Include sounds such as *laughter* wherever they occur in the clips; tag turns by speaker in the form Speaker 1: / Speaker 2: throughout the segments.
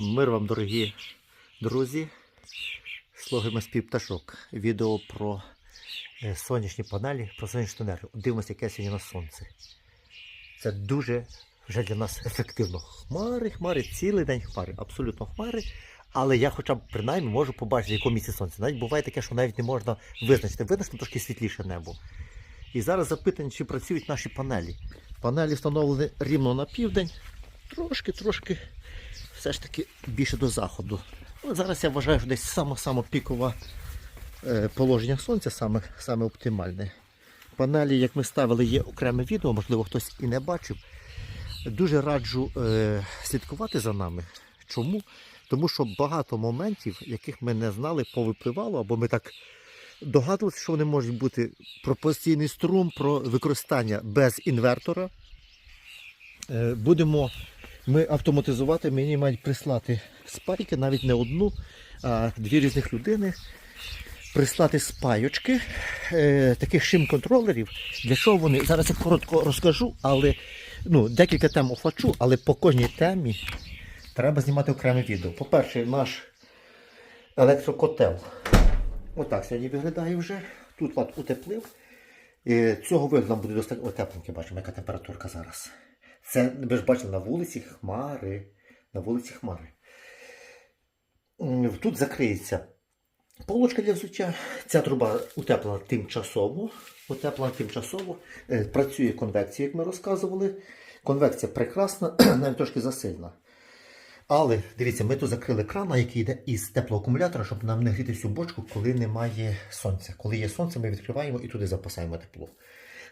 Speaker 1: Мир вам, дорогі друзі. Слухаємо спів пташок. Відео про е, сонячні панелі, про сонячну енергію. Дивимося, яке сьогодні на сонце. Це дуже вже для нас ефективно. Хмари, хмари, цілий день хмари, абсолютно хмари. Але я хоча б принаймні можу побачити, в якому місці сонце. Навіть буває таке, що навіть не можна визначити. Видно, що трошки світліше небо. І зараз запитання, чи працюють наші панелі. Панелі встановлені рівно на південь, трошки, трошки все ж таки більше до заходу. Зараз я вважаю, що десь саме-саме пікове положення сонця, саме, саме оптимальне. Панелі, як ми ставили, є окреме відео, можливо, хтось і не бачив. Дуже раджу е, слідкувати за нами. Чому? Тому що багато моментів, яких ми не знали, повипливало, або ми так догадувалися, що вони можуть бути про постійний струм, про використання без інвертора. Е, будемо ми автоматизувати, мені мають прислати спайки, навіть не одну, а дві різних людини. Прислати спайочки е, таких шим-контролерів. Для чого вони? Зараз я коротко розкажу, але ну, декілька тем охвачу, але по кожній темі треба знімати окреме відео. По-перше, наш електрокотел. Отак сьогодні виглядає вже. Тут от утеплив. І цього нам буде достатньо тепленьке, бачимо, яка температурка зараз. Це ви ж бачили на вулиці хмари. На вулиці хмари. Тут закриється полочка для взуття. Ця труба утеплена тимчасово. Утеплена тимчасово. Е, Працює конвекція, як ми розказували. Конвекція прекрасна, *clears throat* навіть трошки засильна. Але дивіться, ми тут закрили крана, який йде із теплоакумулятора, щоб нам не гріти всю бочку, коли немає сонця. Коли є сонце, ми відкриваємо і туди запасаємо тепло.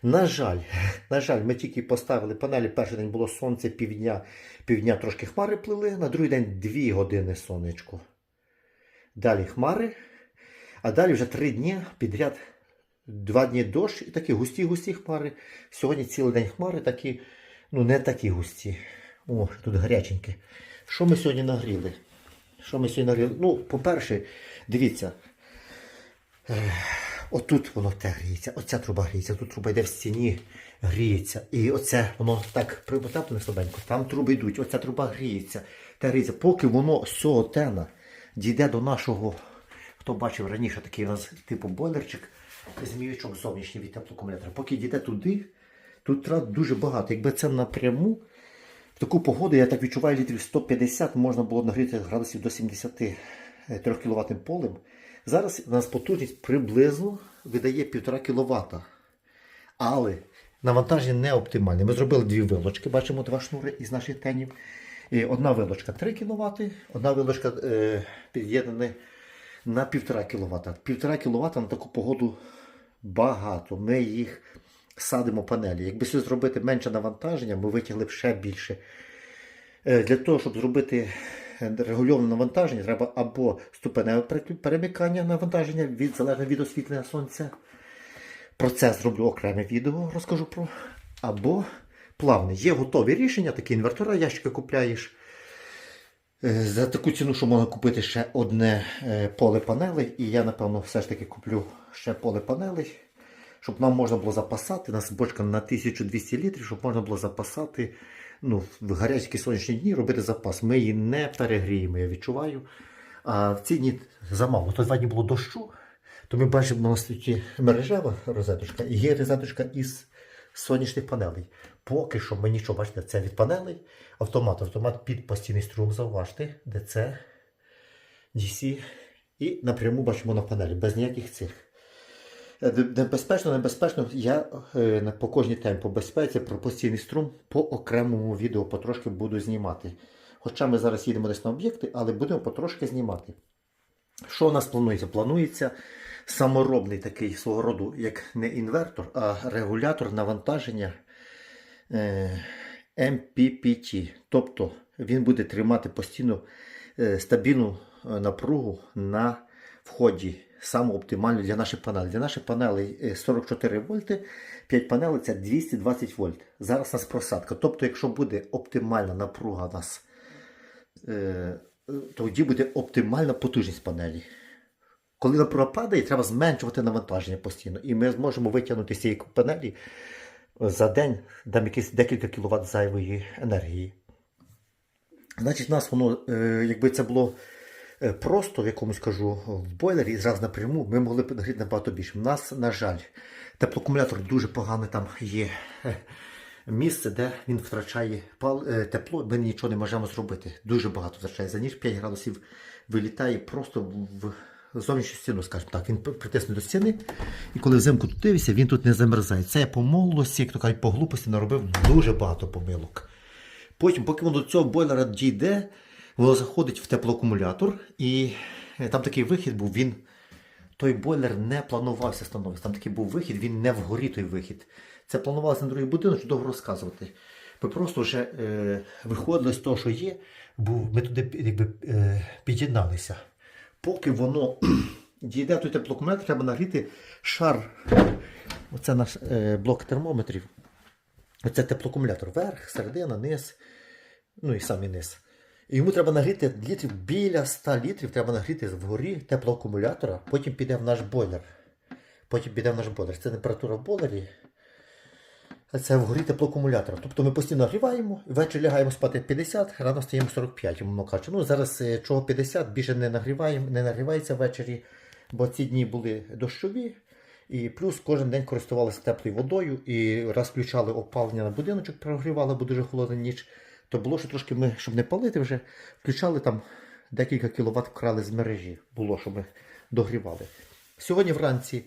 Speaker 1: На жаль, *laughs* на жаль, ми тільки поставили панелі. Перший день було сонце, півдня, півдня трошки хмари плили, на другий день 2 години сонечко. Далі хмари, а далі вже 3 дні підряд. Два дні дощ і такі густі-густі хмари. Сьогодні цілий день хмари такі, ну не такі густі. О, тут гаряченьке. Що ми сьогодні нагріли? Що ми сьогодні нагріли? Ну, по-перше, дивіться. Е, Отут воно те гріється, оця труба гріється, тут труба йде в стіні, гріється. І оце воно так примотаплене слабенько. Там труби йдуть, оця труба гріється, те гріється. Поки воно з цього тена дійде до нашого, хто бачив раніше такий у нас типу бойлерчик, зміючок зовнішній від теплоакумулятора. Поки дійде туди, тут трат дуже багато. Якби це напряму, в таку погоду, я так відчуваю, літрів 150 можна було нагріти градусів до 73 кВт полем. Зараз у нас потужність приблизно видає 1,5 кВт. Але навантаження не оптимальне. Ми зробили дві вилочки, бачимо два шнури із наших тенів. І одна вилочка 3 кВт, одна вилочка е, під'єднана на 1,5 кВт. 1,5 кВт на таку погоду багато. Ми їх садимо панелі. Якби сюди зробити менше навантаження, ми витягли б ще більше. Е, Для того, щоб зробити регульоване навантаження, треба або ступеневе перемикання навантаження від залежно від освітлення сонця. Про це зроблю окреме відео, розкажу про. Або плавне. Є готові рішення, такі інвертора, ящики купляєш. Е, За таку ціну, що можна купити ще одне е, поле панелей. І я, напевно, все ж таки куплю ще поле панелей, щоб нам можна було запасати. У нас бочка на 1200 літрів, щоб можна було запасати ну, в гарячі сонячні дні робити запас. Ми її не перегріємо, я відчуваю. А в ці дні замало. То два дні було дощу, то ми бачимо на світі мережева розеточка і є розеточка із сонячних панелей. Поки що ми нічого, бачите, це від панелей. Автомат, автомат під постійний струм, зауважте, DC, DC. І напряму бачимо на панелі, без ніяких цих. Небезпечно, небезпечно. Я е, по кожній темі по безпеці про постійний струм по окремому відео потрошки буду знімати. Хоча ми зараз їдемо десь на об'єкти, але будемо потрошки знімати. Що у нас планується? Планується саморобний такий свого роду, як не інвертор, а регулятор навантаження е, MPPT. Тобто він буде тримати постійно е, стабільну напругу на вході, саме оптимально для наших панелей. Для наших панелей е, 44 вольти, 5 панелей це 220 вольт. Зараз у нас просадка. Тобто, якщо буде оптимальна напруга у нас, е, тоді буде оптимальна потужність панелі. Коли напруга падає, треба зменшувати навантаження постійно. І ми зможемо витягнути з цієї панелі за день там якісь декілька кіловат зайвої енергії. Значить, у нас воно, е, якби це було е, просто, в якомусь кажу, в бойлері і зразу напряму, ми могли б нагріти набагато більше. У нас, на жаль, теплоакумулятор дуже погане там є е, місце, де він втрачає е, тепло, ми нічого не можемо зробити. Дуже багато втрачає. За ніж 5 градусів вилітає просто в зовнішню стіну, скажімо так. Він притисне до стіни, і коли взимку тут дивишся, він тут не замерзає. Це я по молодості, як то кажуть, по глупості наробив дуже багато помилок. Потім, поки воно до цього бойлера дійде, воно заходить в теплоакумулятор, і е, там такий вихід був, він. Той бойлер не планувався становитися. Там такий був вихід, він не вгорі той вихід. Це планувалося на другий будинок, що довго розказувати. Ми просто вже е, виходили з того, що є, бо ми туди якби, е, під'єдналися. Поки воно *clears throat* дійде до той теплоакумулятор, треба нагріти шар. Оце наш е, блок термометрів. Оце теплоакумулятор. Верх, середина, низ, ну і самий низ. І йому треба нагріти літрів біля 100 літрів, треба нагріти вгорі теплоакумулятора, потім піде в наш бойлер. Потім піде в наш бойлер. Це температура в бойлері. А це вгорі теплоакумулятора. Тобто ми постійно нагріваємо, ввечері лягаємо спати 50, рано стаємо 45, умовно кажучи. Ну, зараз е, чого 50, більше не нагріваємо, не нагрівається ввечері, бо ці дні були дощові. І плюс кожен день користувалися теплою водою і раз включали опалення на будиночок, прогрівали, бо дуже холодна ніч. То було, що трошки ми, щоб не палити вже, включали там декілька кіловат вкрали з мережі. Було, що ми догрівали. Сьогодні вранці,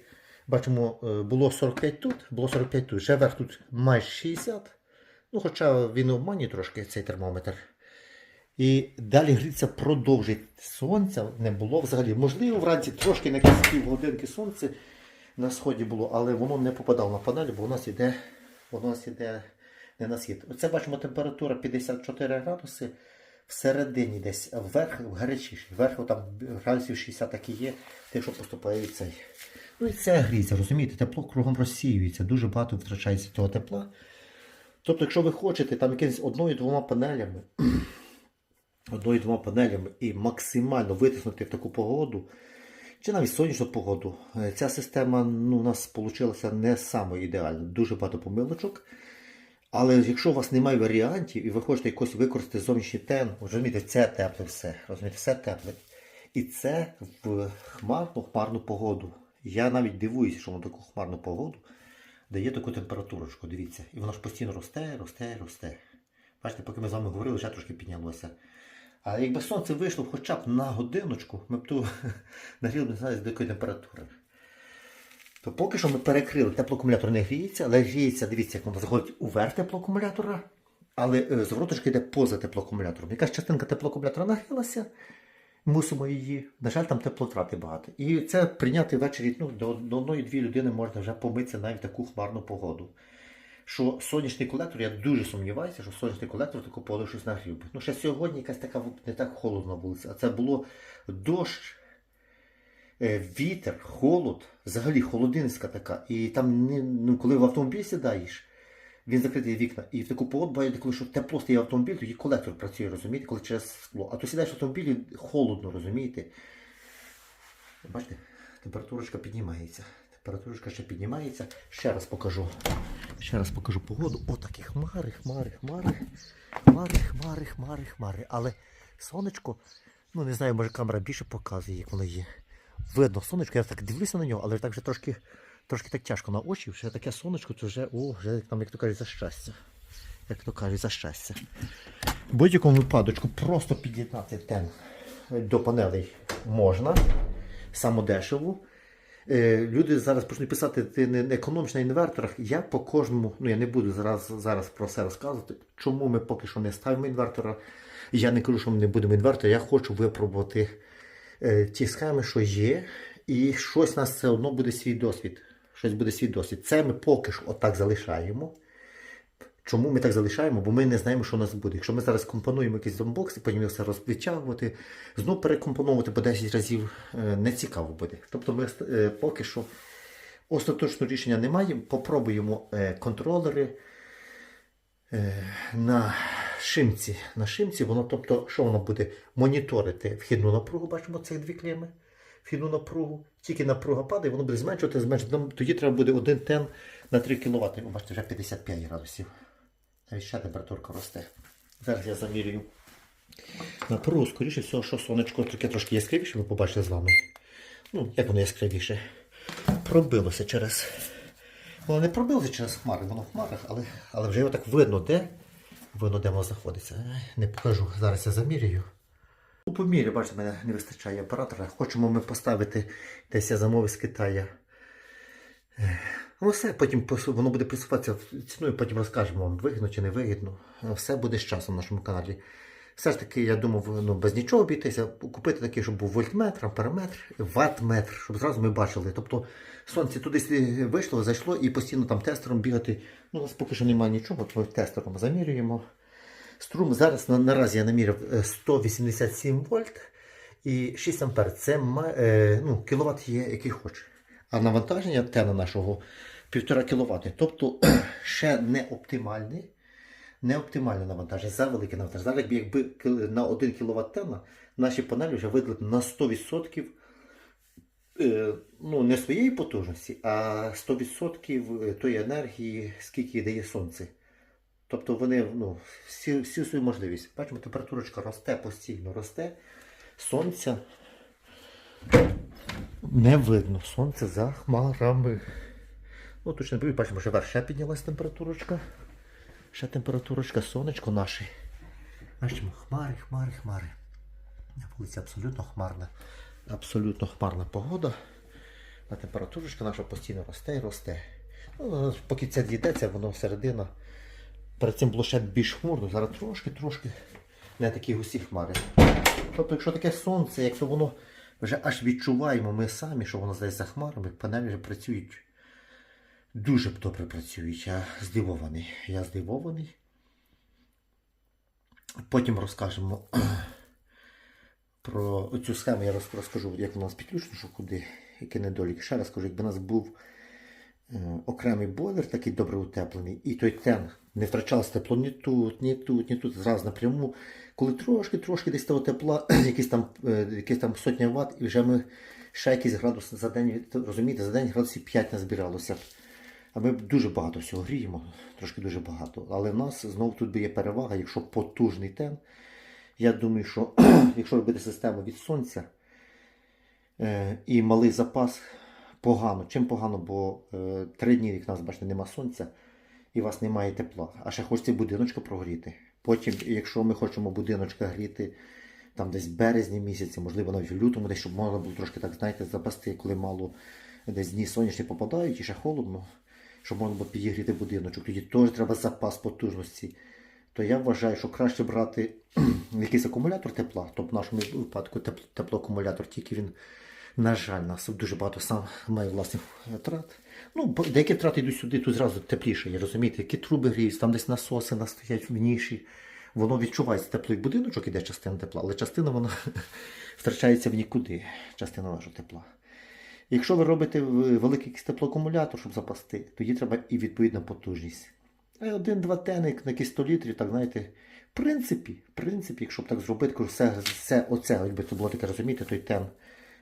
Speaker 1: бачимо, е, було 45 тут, було 45 тут. Вже верх тут майже 60. Ну, хоча він обманює трошки цей термометр. І далі гріться продовжить. Сонця не було взагалі. Можливо, вранці трошки на якісь півгодинки сонце на сході було, але воно не попадало на панель, бо у нас іде, у нас іде не на схід. Оце бачимо температура 54 градуси. Всередині десь вверх гарячіший. Вверх там градусів 60 так і є, те, що поступає цей. Ну і це гріється, розумієте, тепло кругом розсіюється, дуже багато втрачається того тепла. Тобто, якщо ви хочете там якимось одною-двома панелями, *clears throat* одною-двома панелями і максимально витиснути в таку погоду, чи навіть сонячну погоду, е, ця система ну, у нас вийшла не саме ідеальна, дуже багато помилочок. Але якщо у вас немає варіантів і ви хочете якось використати зовнішній тен, розумієте, це тепле все. Розумієте, все тепле. І це в хмарну хмарну погоду. Я навіть дивуюся, що воно таку хмарну погоду дає таку температурочку. Дивіться. І воно ж постійно росте, росте, росте. Бачите, поки ми з вами говорили, вже трошки піднялося. Але якби сонце вийшло хоча б на годиночку, ми б ту *laughs* нагріли б не знаю, з якої температури. То поки що ми перекрили, теплоакумулятор не гріється, але гріється, дивіться, як воно заходить уверх теплоакумулятора, але е, звороточка йде поза теплоакумулятором. Якась частинка теплоакумулятора нагрілася, мусимо її. На жаль, там теплотрати багато. І це прийняти ввечері ну, до, одної-дві людини можна вже помитися навіть таку хмарну погоду. Що сонячний колектор, я дуже сумніваюся, що сонячний колектор таку погоду щось нагрів. Ну, ще сьогодні якась така не так холодна вулиця, а це було дощ. Е, Вітер, холод, взагалі холодинська така. І там, ну, коли в автомобіль сідаєш, він закритий вікна. І в таку погоду буває, коли що тепло стає автомобіль, тоді колектор працює, розумієте, коли через скло. А то сідаєш в автомобілі холодно, розумієте. Бачите, температурочка піднімається. Температурочка ще піднімається. Ще раз покажу. Ще раз покажу погоду. Отакі хмари, хмари, хмари. Хмари, хмари, хмари, хмари. Але сонечко, ну не знаю, може камера більше показує, як воно є. Видно сонечко, я так дивлюся на нього, але так вже трошки, трошки так тяжко на очі. Вже таке сонечко, то вже, о, вже там, як то кажуть, за щастя. Як то кажуть, за щастя. В будь-якому випадочку просто під'єднати тен до панелей можна. Самодешево. Е, Люди зараз почнуть писати, ти не економиш на інверторах. Я по кожному, ну я не буду зараз, зараз про все розказувати, чому ми поки що не ставимо інвертора. Я не кажу, що ми не будемо інвертора, я хочу випробувати ті схеми, що є, і щось нас все одно буде свій досвід. Щось буде свій досвід. Це ми поки що отак залишаємо. Чому ми так залишаємо? Бо ми не знаємо, що у нас буде. Якщо ми зараз компонуємо якийсь зомбокс і потім його все розвитягувати, знову перекомпоновувати по 10 разів е, не цікаво буде. Тобто ми е, поки що остаточного рішення немає. Попробуємо е, контролери е, на шимці. На шимці воно, тобто, що воно буде? Моніторити вхідну напругу, бачимо цих дві клеми. Вхідну напругу. Тільки напруга падає, воно буде зменшувати, зменшувати. Тоді треба буде один тен на 3 кВт. Ви бачите, вже 55 градусів. Навіть ще температурка росте. Зараз я замірюю Напру, скоріше всього, що сонечко таке трошки яскравіше, ви побачите з вами. Ну, як воно яскравіше. Пробилося через. Воно не пробилося через хмари, воно в хмарах, але, але вже його так видно, де. Видно, де воно знаходиться. Не покажу. Зараз я замірюю. У по мірі, бачите, мене не вистачає оператора. Хочемо ми поставити десь я замовив з Китаю. Ну, все, потім воно буде присуватися ціною, потім розкажемо вам, вигідно чи не вигідно. Все буде з часом на нашому каналі. Все ж таки, я думав, ну, без нічого обійтися, купити такий, щоб був вольтметр, амперметр, ваттметр, щоб зразу ми бачили. Тобто сонце туди вийшло, зайшло і постійно там тестером бігати. Ну, у нас поки що немає нічого, то ми тестером замірюємо. Струм зараз на, наразі я наміряв е, 187 вольт і 6 ампер. Це е, ну, кіловат є, який хоче. А навантаження тена нашого 1,5 кВт. Тобто *clears throat* ще не оптимальне, не оптимальне навантаження, за велике навантаження. Зараз якби, на 1 кВт наші панелі вже видали на 100% е, ну, не своєї потужності, а 100% тої енергії, скільки дає сонце. Тобто вони ну, всі, всю свою можливість. Бачимо, температурочка росте постійно, росте. Сонця не видно. Сонце за хмарами. Ну, точно бачимо, що вверх ще піднялась температурочка. Ще температурочка, сонечко наше. Бачимо, хмари, хмари, хмари. На вулиці абсолютно хмарна. Абсолютно хмарна погода. А температурочка наша постійно росте і росте. Ну, поки це дійдеться, воно середина. Перед цим було ще більш хмурно, зараз трошки-трошки не такі густі хмари. Тобто, якщо таке сонце, якщо воно вже аж відчуваємо ми самі, що воно десь за хмарами, панелі вже працюють дуже добре працюють. Я здивований. Я здивований. Потім розкажемо *clears throat* про цю схему, я розкажу, як у нас підключено, що куди, які недоліки. Ще раз кажу, якби у нас був е, окремий бойлер, такий добре утеплений, і той тен не втрачалось тепло ні тут, ні тут, ні тут, зразу напряму. Коли трошки-трошки десь того тепла, *clears throat* якісь там, е, якісь там сотня ватт, і вже ми ще якийсь градус за день, розумієте, за день градусів 5 назбиралося. А ми дуже багато всього гріємо, трошки дуже багато. Але в нас знову тут є перевага, якщо потужний тен. Я думаю, що *clears throat* якщо робити систему від сонця е, і малий запас, погано. Чим погано, бо е, три дні, як нас, бачите, нема сонця і у вас немає тепла. А ще хочеться будиночка прогріти. Потім, якщо ми хочемо будиночка гріти там десь в березні місяці, можливо, навіть в лютому, десь, щоб можна було трошки так, знаєте, запасти, коли мало десь дні сонячні попадають і ще холодно, щоб можна було підігріти будиночок. Тоді теж треба запас потужності. То я вважаю, що краще брати *clears throat* якийсь акумулятор тепла, тобто в нашому випадку тепло, теплоакумулятор, тільки він, на жаль, нас дуже багато сам має власних трат. Ну, деякі втрати йдуть сюди, тут зразу тепліше, є, розумієте, які труби гріють, там десь насоси нас стоять в ніші. Воно відчувається теплий будиночок, іде частина тепла, але частина вона *laughs* втрачається в нікуди, частина нашого тепла. Якщо ви робите великий теплоакумулятор, щоб запасти, тоді треба і відповідна потужність. Один-два теник на якісь 100 літрів, так знаєте, в принципі, в принципі, якщо б так зробити, все, все оце, якби це було таке розумієте, той тен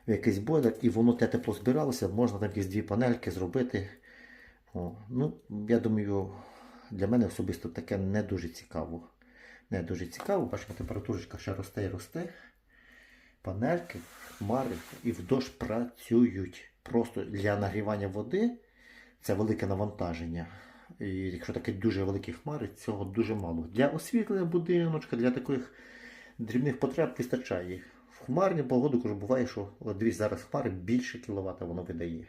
Speaker 1: в якийсь бойлер, і воно те тепло збиралося, можна там якісь дві панельки зробити. О, ну, я думаю, для мене особисто таке не дуже цікаво. Не дуже цікаво, бачимо, температурочка ще росте і росте. Панельки, хмари і в дощ працюють. Просто для нагрівання води це велике навантаження. І якщо такі дуже великі хмари, цього дуже мало. Для освітлення будиночка, для таких дрібних потреб вистачає. В хмарні погоду кажу, буває, що дивіться, зараз хмари більше кіловат воно видає.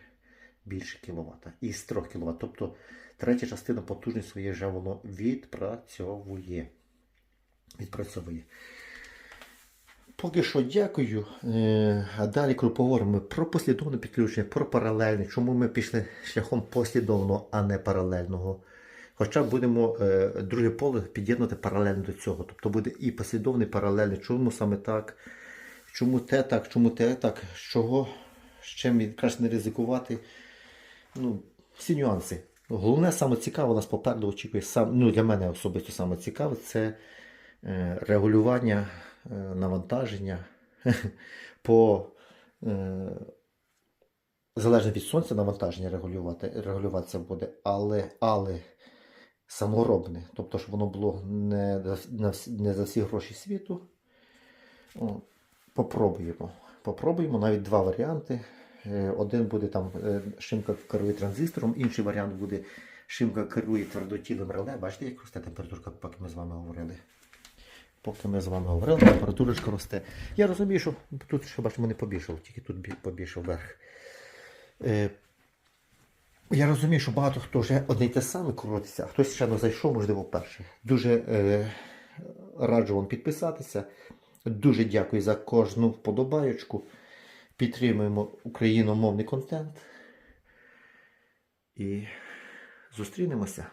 Speaker 1: Більше кіловат. Із 3 кВт. Тобто третя частина потужності своєї вже воно відпрацьовує. Відпрацьовує. Поки що дякую. Е, А далі, поговоримо про послідовне підключення, про паралельне, чому ми пішли шляхом послідовного, а не паралельного. Хоча будемо е, друге поле під'єднати паралельно до цього. Тобто буде і послідовний, і паралельний. Чому саме так? Чому те так, чому те так, чого, з чим краще не ризикувати. Ну, всі нюанси. Головне, саме цікаве, нас попереду очікує сам, ну, для мене особисто саме цікаве, це е, регулювання навантаження *laughs* по е, залежно від сонця навантаження регулювати, регулюватися буде, але, але саморобне. Тобто, щоб воно було не, не за всі гроші світу. Попробуємо. Попробуємо навіть два варіанти. Е, Один буде там е, шимка керує транзистором, інший варіант буде шимка керує твердотілим реле. Бачите, як росте температурка, поки ми з вами говорили. Поки ми з вами говорили, температурочка росте. Я розумію, що тут ще бачимо не побільшало, тільки тут побільшав вверх. Е, я розумію, що багато хто вже одне й те саме крутиться, а хтось ще не зайшов, можливо, вперше. Дуже е, раджу вам підписатися. Дуже дякую за кожну вподобаєчку. Підтримуємо україномовний контент. І зустрінемося.